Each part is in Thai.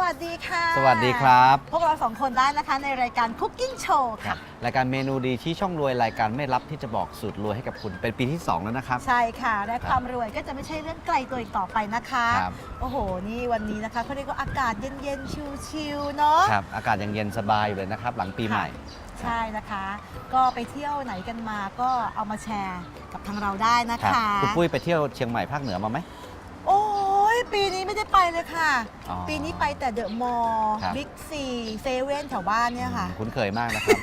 วัสดีค่ะสวัสดีครับ พวกเราสองคนได้นะคะในรายการ Cooking Show ค่ะ รายการเมนูดีที่ช่องรวยรายการไม่รับที่จะบอกสูตรรวยให้กับคุณเป็นปีที่ 2 แล้วนะครับ ใช่ค่ะ และครับความรวยก็จะไม่ใช่เรื่องไกลตัวอีกต่อไปนะคะ ครับ โอ้โห นี่วันนี้นะคะเขาเรียกว่าอากาศเย็นๆ ชิลๆ เนาะ ครับอากาศยังเย็นสบายอยู่เลยนะครับ หลังปีใหม่ ใช่นะคะ ก็ไปเที่ยวไหนกันมาก็เอามาแชร์กับทางเราได้นะครัคะ คุณปุ้ยไปเที่ยวเชียงใหม่ภาคเหนือมาไหมโอ้ย ปีนี้ไม่ได้ไปเลยค่ะ อ๋อปีนี้ไปแต่เดอะมอลล์ครับ บิ๊กซีเซเว่นแถวบ้านเนี่ยค่ะอืมคุ้นเคยมากนะครับ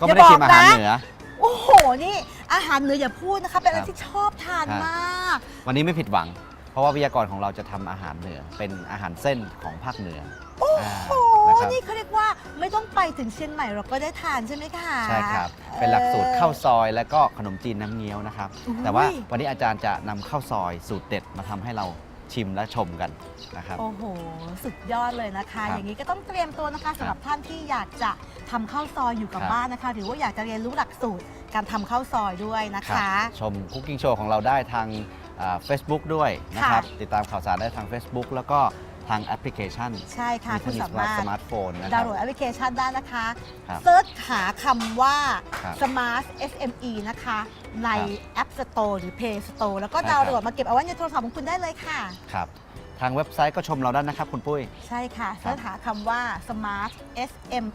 ก็ไม่ได้ชิมอาหารเหนือ โอ้โห นี่อาหารเหนืออย่าพูดนะคะ เป็นอะไรครับที่ชอบทานครับ มาก วันนี้ไม่ผิดหวัง เพราะว่าวิทยากรของเราจะทำอาหารเหนือ เป็นอาหารเส้นของภาคเหนือโอ้อ่าโห นะครับนี่เขาเรียกว่าไม่ต้องไปถึงเชียงใหม่เราก็ได้ทานใช่ไหมคะ ใช่ครับ เป็นหลักสูตรข้าวซอยและก็ขนมจีนน้ำเงี้ยวนะครับ อุ้ยแต่ว่าวันนี้อาจารย์จะนำข้าวซอยสูตรเด็ดมาทำให้เรา ชิมและชมกันนะครับ โอ้โห สุดยอดเลยนะคะ ครับอย่างนี้ก็ต้องเตรียมตัวนะคะสำหรับท่านที่อยากจะทำข้าวซอยอยู่กับครับ บ้านนะคะ หรือว่าอยากจะเรียนรู้หลักสูตรการทำข้าวซอยด้วยนะครัคะ บชมคุกกิ้งโชว์ของเราได้ทางเฟซบุ๊กด้วยนะครับค่ะติดตามข่าวสารได้ทาง Facebook แล้วก็ ทางแอปพลิเคชันใช่ค่ะคุณที่สามารถสมาร์ทโฟนนะคดารัวบน์โหลดแอปพลิเคชันได้นะคะครับเซิร์ชหาคำว่า ครับ Smart SME นะคะ ในครับ App Store หรือ Play Store แล้วก็ใช่ครับ ดาวน์โหลดมาเก็บเอาไว้ในโทรศัพท์ของคุณได้เลยค่ะ ครับ ทางเว็บไซต์ก็ชมเราได้นะครับคุณปุ้ย ใช่ค่ะครับ เสิร์ชหาคำว่า smart sme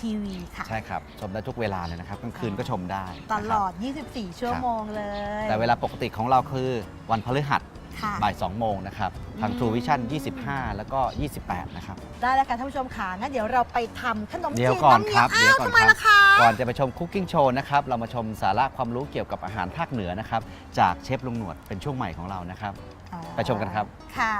tv ค่ะ ใช่ครับ ชมได้ทุกเวลาเลยนะครับกลางคืนก็ชมได้ตนะครับลอด 24 ชั่วโมงเลย แต่เวลาปกติของเราคือวันพฤหัส ค่ะ บ่าย 2 โมงนะครับ ทางอืม True Vision 25 แล้วก็ 28 นะครับ ได้แล้วค่ะท่านผู้ชมค่ะงั้นเดี๋ยวเราไปทำขนมเดี๋ยวจีนก่อนน้ำคเงี้รัยวบอ้าเดี๋ยววก่อนทำไมครับล่ะคะ ก่อนจะไปชมคุกกิ้งโชว์นะครับ เรามาชมสาระความรู้เกี่ยวกับอาหารภาคเหนือนะครับ จากเชฟลุงหนวดเป็นช่วงใหม่ของเรานะครับอ๋อไปชมกันครับ ค่ะ